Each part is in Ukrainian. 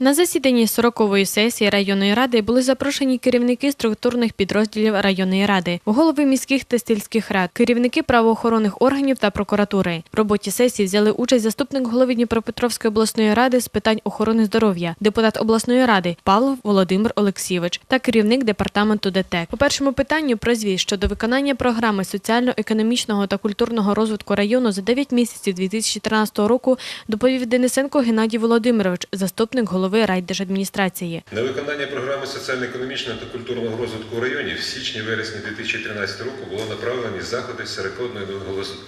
На засіданні 40-ї сесії районної ради були запрошені керівники структурних підрозділів районної ради, голови міських та сільських рад, керівники правоохоронних органів та прокуратури. В роботі сесії взяли участь заступник голови Дніпропетровської обласної ради з питань охорони здоров'я, депутат обласної ради Павлов Володимир Олексійович та керівник департаменту ДТЕК. По першому питанню про звіт щодо виконання програми соціально-економічного та культурного розвитку району за 9 місяців 2013 року доповів Денисенко Геннадій Володимирович, заступник голови райдержадміністрації. На виконання програми соціально-економічного та культурного розвитку в районі в січні-вересні 2013 року було направлені заходи 41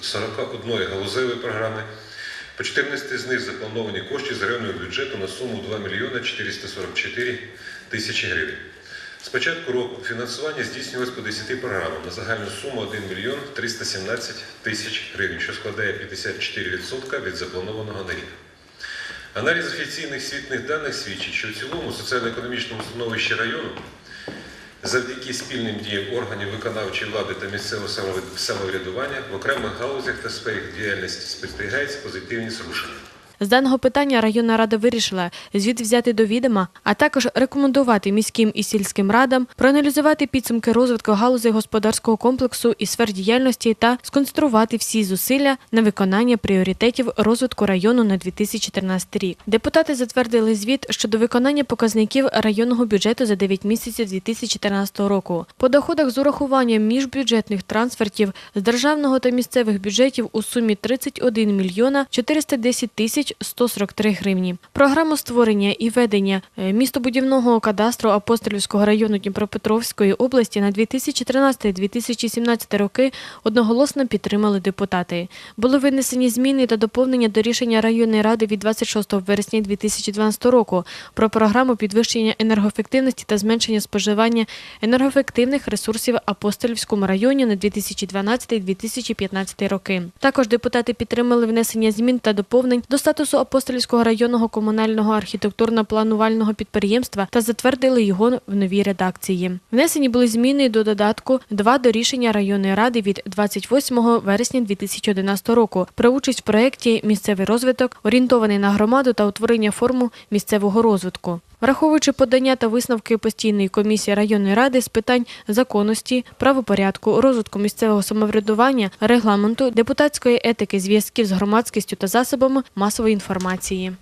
41 галузевої програми. По 14 з них заплановані кошти з районного бюджету на суму 2 мільйони 444 тисячі гривень. З початку року фінансування здійснювалось по 10 програмам на загальну суму 1 мільйон 317 тисяч гривень, що складає 54% від запланованого на рік. Аналіз офіційних світних даних свідчить, що в цілому соціально-економічному становищі району завдяки спільним діям органів виконавчої влади та місцевого самоврядування в окремих галузях та сферах діяльності спостерігаються позитивні зрушення. З даного питання районна рада вирішила звіт взяти до відома, а також рекомендувати міським і сільським радам проаналізувати підсумки розвитку галузей господарського комплексу і сфер діяльності та сконцентрувати всі зусилля на виконання пріоритетів розвитку району на 2014 рік. Депутати затвердили звіт щодо виконання показників районного бюджету за 9 місяців 2014 року. По доходах з урахуванням міжбюджетних трансфертів з державного та місцевих бюджетів у сумі 31 мільйона 410 тисяч 143 гривні. Програму створення і ведення е, містобудівного кадастру Апостолівського району Дніпропетровської області на 2013-2017 роки одноголосно підтримали депутати. Були винесені зміни та доповнення до рішення районної ради від 26 вересня 2012 року про програму підвищення енергоефективності та зменшення споживання енергоефективних ресурсів Апостолівському районі на 2012-2015 роки. Також депутати підтримали внесення змін та доповнень до статусу Апостолівського районного комунального архітектурно-планувального підприємства та затвердили його в новій редакції. Внесені були зміни до додатку 2 до рішення районної ради від 28 вересня 2011 року про участь в проєкті Місцевий розвиток, орієнтований на громаду та утворення форму місцевого розвитку. Враховуючи подання та висновки постійної комісії районної ради з питань законності, правопорядку, розвитку місцевого самоврядування, регламенту, депутатської етики, зв'язків з громадськістю та засобами масової інформації.